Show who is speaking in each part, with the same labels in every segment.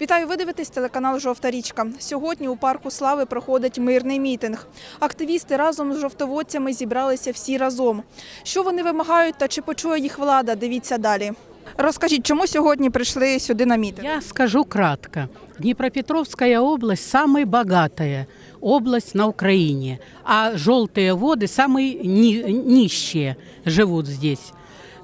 Speaker 1: Вітаю, ви дивитесь телеканал Жовта річка. Сьогодні у парку Слави проходить мирний мітинг. Активісти разом з жовтоводцями зібралися всі разом. Що вони вимагають та чи почує їх влада? Дивіться далі. Розкажіть, чому сьогодні прийшли сюди на мітинг?
Speaker 2: Я скажу кратко. Днепропетровская область самая богатая область на Украине, а желтые воды самые ни- нищие живут здесь.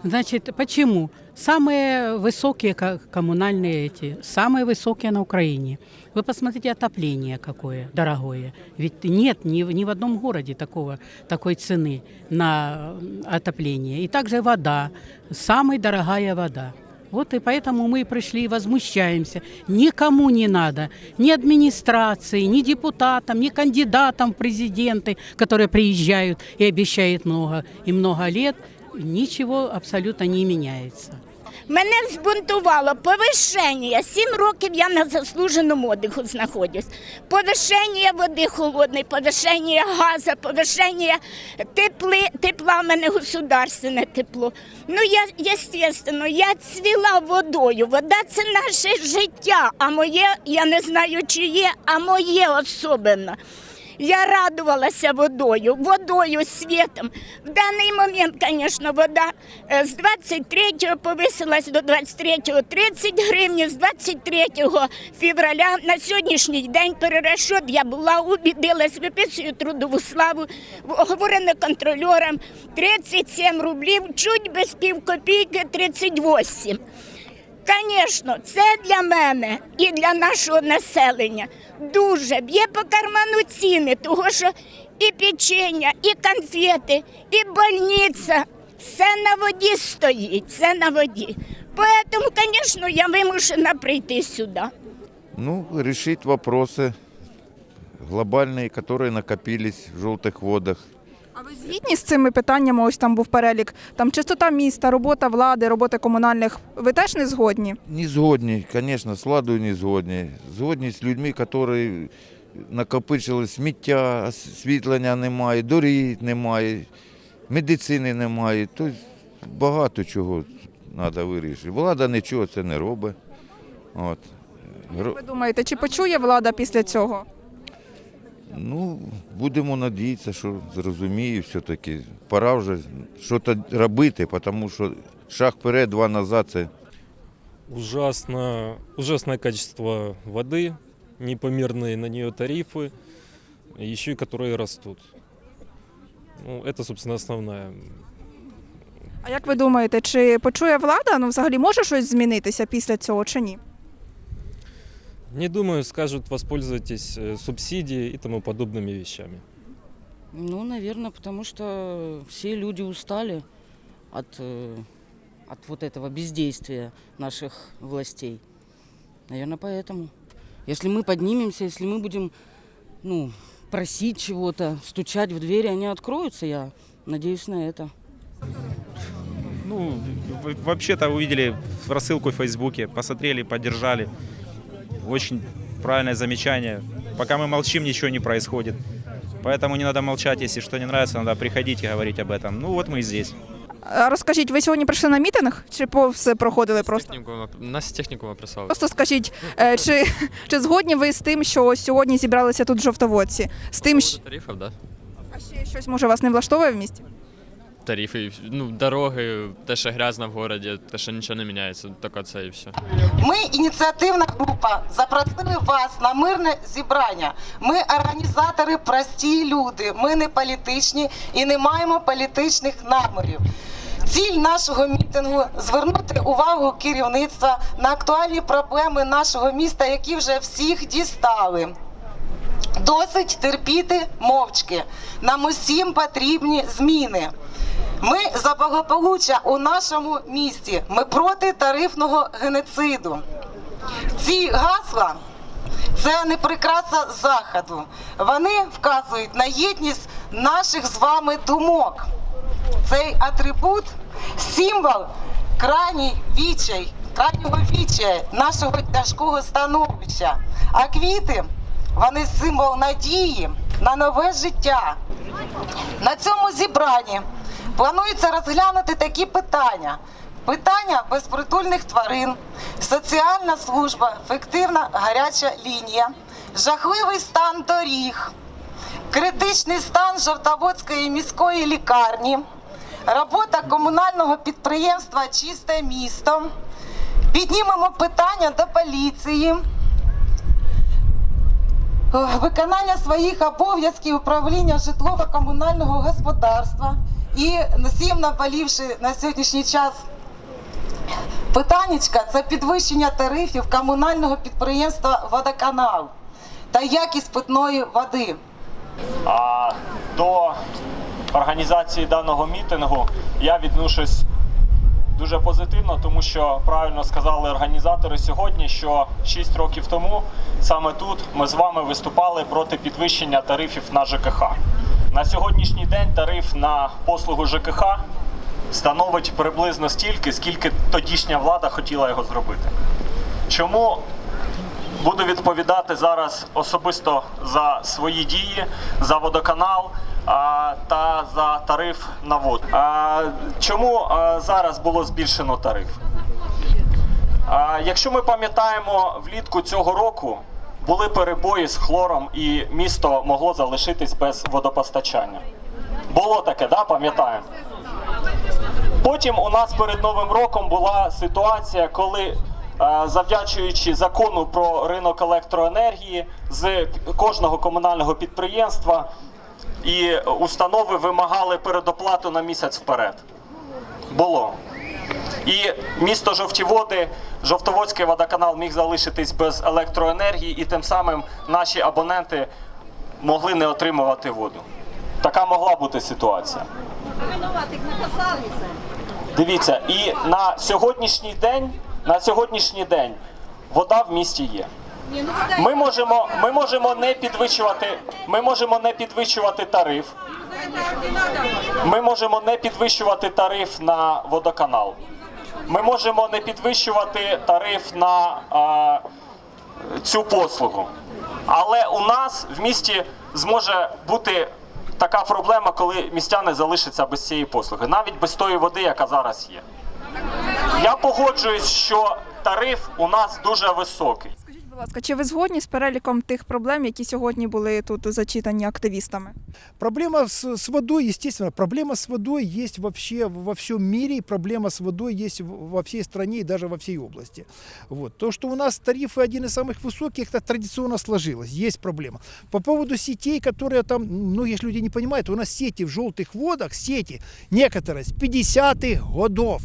Speaker 2: Значит, почему? Самые высокие ко- коммунальные эти, самые высокие на Украине. Вы посмотрите отопление какое дорогое. Ведь нет ни, в- ни в одном городе такого, такой цены на м, отопление. И также вода, самая дорогая вода. Вот и поэтому мы пришли и возмущаемся. Никому не надо, ни администрации, ни депутатам, ни кандидатам в президенты, которые приезжают и обещают много и много лет, ничего абсолютно не меняется.
Speaker 3: Мене збунтувало повишення. Сім років я на заслуженому отдиху знаходжусь. Повишення води холодної, повишення газу, повишення тепли, тепла в мене государственне тепло. Ну я, естественно, я цвіла водою. Вода це наше життя, а моє, я не знаю, чиє, а моє особливо. Я радувалася водою, водою, світом. В даний момент, звісно, вода е, з 23-го повисилась до 23-го 30 гривень, з 23 февраля на сьогоднішній день перерозчет я була, убідилась, виписую трудову славу, оговорено контролером 37 рублів, чуть без пів копійки 38. Звісно, це для мене і для нашого населення дуже б'є по карману ціни, тому що і печення, і конфети, і больниця. Все на воді стоїть, все на воді. Тому, звісно, я вимушена прийти сюди.
Speaker 4: Ну, решить вопросы глобальные, которые накопились в желтых водах.
Speaker 1: А ви згідні з цими питаннями? Ось там був перелік. Там чистота міста, робота влади, робота комунальних. Ви теж не згодні?
Speaker 4: Не згодні, конечно, з владою не згодні. Згодні з людьми, які накопичили сміття, освітлення немає, доріг немає, медицини немає. Тобто багато чого треба вирішити. Влада нічого це не робить. От. Гро-
Speaker 1: Ви думаєте, чи почує влада після цього?
Speaker 4: Ну, будемо надіятися, що зрозуміє все-таки. Пора вже щось робити, тому що шаг вперед, два назад це
Speaker 5: Ужасно, ужасное качество воды, непомерные на нее тарифы, еще и которые растут. Ну, это, собственно, основная.
Speaker 1: А як ви думаєте, чи почує влада? Ну, взагалі може щось змінитися після цього чи ні?
Speaker 5: Не думаю, скажут, воспользуйтесь э, субсидией и тому подобными вещами.
Speaker 6: Ну, наверное, потому что все люди устали от, э, от вот этого бездействия наших властей. Наверное, поэтому. Если мы поднимемся, если мы будем ну, просить чего-то, стучать в двери, они откроются, я надеюсь на это.
Speaker 7: Ну, вообще-то увидели рассылку в Фейсбуке, посмотрели, поддержали. Очень правильное замечание. Пока мы молчим, ничего не происходит. Поэтому не надо молчать, если что не нравится, надо приходить и говорить об этом. Ну вот мы и здесь.
Speaker 1: А розкажіть, ви сьогодні прийшли на мітинг чи повз проходили просто?
Speaker 8: Технікума, нас з технікума прислали.
Speaker 1: Просто скажіть, е, чи, чи згодні ви з тим, що сьогодні зібралися тут жовтоводці? З тим, що...
Speaker 8: Тарифів, да?
Speaker 1: а ще щось може вас не влаштовує в місті?
Speaker 8: Тарифи, ну, дороги, те, що грязно в городі, те, що нічого не міняється, тільки це і все.
Speaker 9: Ми ініціативна група запросили вас на мирне зібрання. Ми організатори, прості люди. Ми не політичні і не маємо політичних намірів. Ціль нашого мітингу звернути увагу керівництва на актуальні проблеми нашого міста, які вже всіх дістали. Досить терпіти мовчки. Нам усім потрібні зміни. Ми за благополуччя у нашому місті. Ми проти тарифного геноциду. Ці гасла це не прикраса заходу. Вони вказують на єдність наших з вами думок. Цей атрибут символ крайній вічай, крайнього вічая нашого тяжкого становища. А квіти вони символ надії на нове життя. На цьому зібранні планується розглянути такі питання: питання безпритульних тварин, соціальна служба, фіктивна гаряча лінія, жахливий стан доріг, критичний стан Жовтоводської міської лікарні, робота комунального підприємства Чисте місто. Піднімемо питання до поліції. Виконання своїх обов'язків управління житлово-комунального господарства і всім наболівши на сьогоднішній час питаннячка це підвищення тарифів комунального підприємства Водоканал та якість питної води.
Speaker 10: А до організації даного мітингу я відношусь дуже позитивно, тому що правильно сказали організатори сьогодні, що 6 років тому саме тут ми з вами виступали проти підвищення тарифів на ЖКХ. На сьогоднішній день тариф на послугу ЖКХ становить приблизно стільки, скільки тодішня влада хотіла його зробити. Чому буду відповідати зараз особисто за свої дії, за водоканал та за тариф на воду. Чому зараз було збільшено тариф? Якщо ми пам'ятаємо, влітку цього року були перебої з хлором, і місто могло залишитись без водопостачання. Було таке, да, пам'ятаємо? Потім у нас перед Новим роком була ситуація, коли е, завдячуючи закону про ринок електроенергії з кожного комунального підприємства і установи вимагали передоплату на місяць вперед. Було. І місто Жовті Води, Жовтоводський водоканал міг залишитись без електроенергії, і тим самим наші абоненти могли не отримувати воду. Така могла бути ситуація. Дивіться, і на сьогоднішній день, на сьогоднішній день вода в місті є. Ми можемо, ми можемо не підвищувати, ми можемо не підвищувати тариф. Ми можемо не підвищувати тариф на водоканал. Ми можемо не підвищувати тариф на е, цю послугу. Але у нас в місті зможе бути така проблема, коли містяни залишаться без цієї послуги, навіть без тої води, яка зараз є. Я погоджуюсь, що тариф у нас дуже високий
Speaker 1: Скажіть, будь ласка, чи ви згодні з переліком тих проблем, які сьогодні були тут зачитані активістами?
Speaker 11: Проблема с, с водой, естественно, проблема с водой есть вообще во всем мире, и проблема с водой есть в- во всей стране и даже во всей области. Вот. То, что у нас тарифы один из самых высоких, это традиционно сложилось, есть проблема. По поводу сетей, которые там, многие ж люди не понимают, у нас сети в желтых водах, сети некоторые с 50-х годов.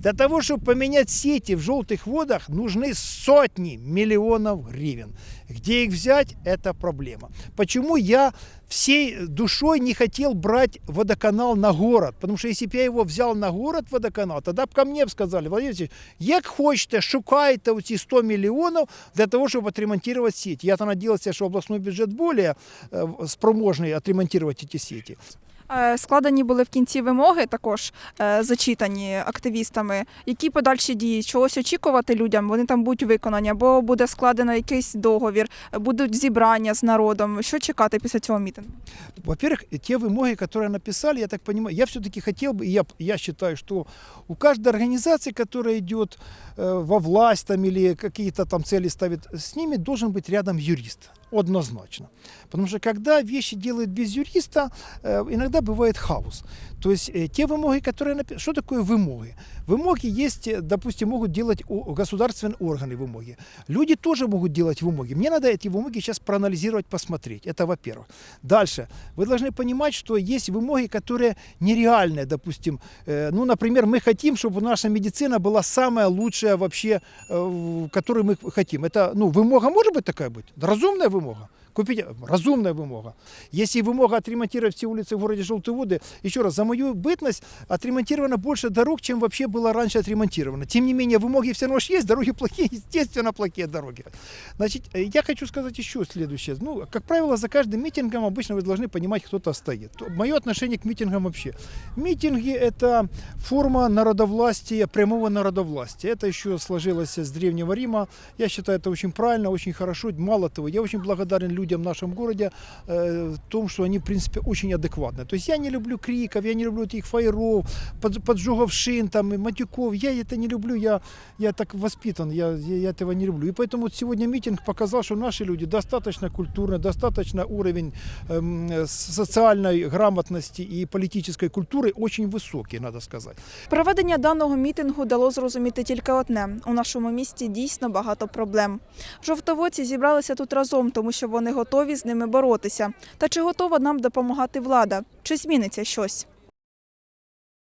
Speaker 11: Для того, чтобы поменять сети в желтых водах, нужны сотни миллионов гривен. Где их взять, это проблема. Почему я всей душой не хотел брать водоканал на город? Потому что если бы я его взял на город водоканал, тогда бы ко мне б сказали, Владимир Васильевич, як хочете, шукайте эти 100 миллионов для того, чтобы отремонтировать сеть. Я-то надеялся, что областной бюджет более э, спроможный отремонтировать эти сети.
Speaker 1: Е, Складені були в кінці вимоги, також е, зачитані активістами. Які подальші дії? Чогось очікувати людям? Вони там будуть виконані, або буде складено якийсь договір, будуть зібрання з народом. Що чекати після цього мітингу?
Speaker 11: Во-первых, те вымоги, которые написали, я так понимаю, я все-таки хотел бы, и я, я считаю, что у каждой организации, которая идет э, во власть там, или какие-то там цели ставит, с ними должен быть рядом юрист. Однозначно. Потому что когда вещи делают без юриста, э, иногда бывает хаос. То есть э, те вымоги, которые. Что такое вымоги? Вымоги есть, э, допустим, могут делать государственные органы вымоги. Люди тоже могут делать вымоги. Мне надо эти вымоги сейчас проанализировать, посмотреть. Это во-первых. Дальше. Вы должны понимать, что есть вымоги, которые нереальные, допустим. Ну, например, мы хотим, чтобы наша медицина была самая лучшая вообще, которую мы хотим. Это, ну, вымога может быть такая быть? Разумная вымога. morgen. Купить разумная вымога. Если вымога отремонтировать все улицы в городе Желтые воды, еще раз, за мою бытность отремонтировано больше дорог, чем вообще было раньше отремонтировано. Тем не менее, вымоги все равно есть, дороги плохие, естественно, плохие дороги. Значит, э, я хочу сказать еще следующее. Ну, как правило, за каждым митингом обычно вы должны понимать, кто-то стоит. То- Мое отношение к митингам вообще. Митинги – это форма народовластия, прямого народовластия. Это еще сложилось с Древнего Рима. Я считаю, это очень правильно, очень хорошо. Мало того, я очень благодарен людям в нашем городе э, в том, что они, в принципе, очень адекватны. То есть я не люблю криков, я не люблю этих фаеров, под, поджогов шин, там, и матюков. Я это не люблю, я, я так воспитан, я, я, я этого не люблю. И поэтому вот сегодня митинг показал, что наши люди достаточно культурны, достаточно уровень эм, социальной грамотности и политической культуры очень высокий, надо сказать.
Speaker 1: Проведення даного мітингу дало зрозуміти тільки одне: у нашому місті дійсно багато проблем. Жовтоводці зібралися тут разом, тому що вони готові з ними боротися. Та чи готова нам допомагати влада? Чи зміниться щось?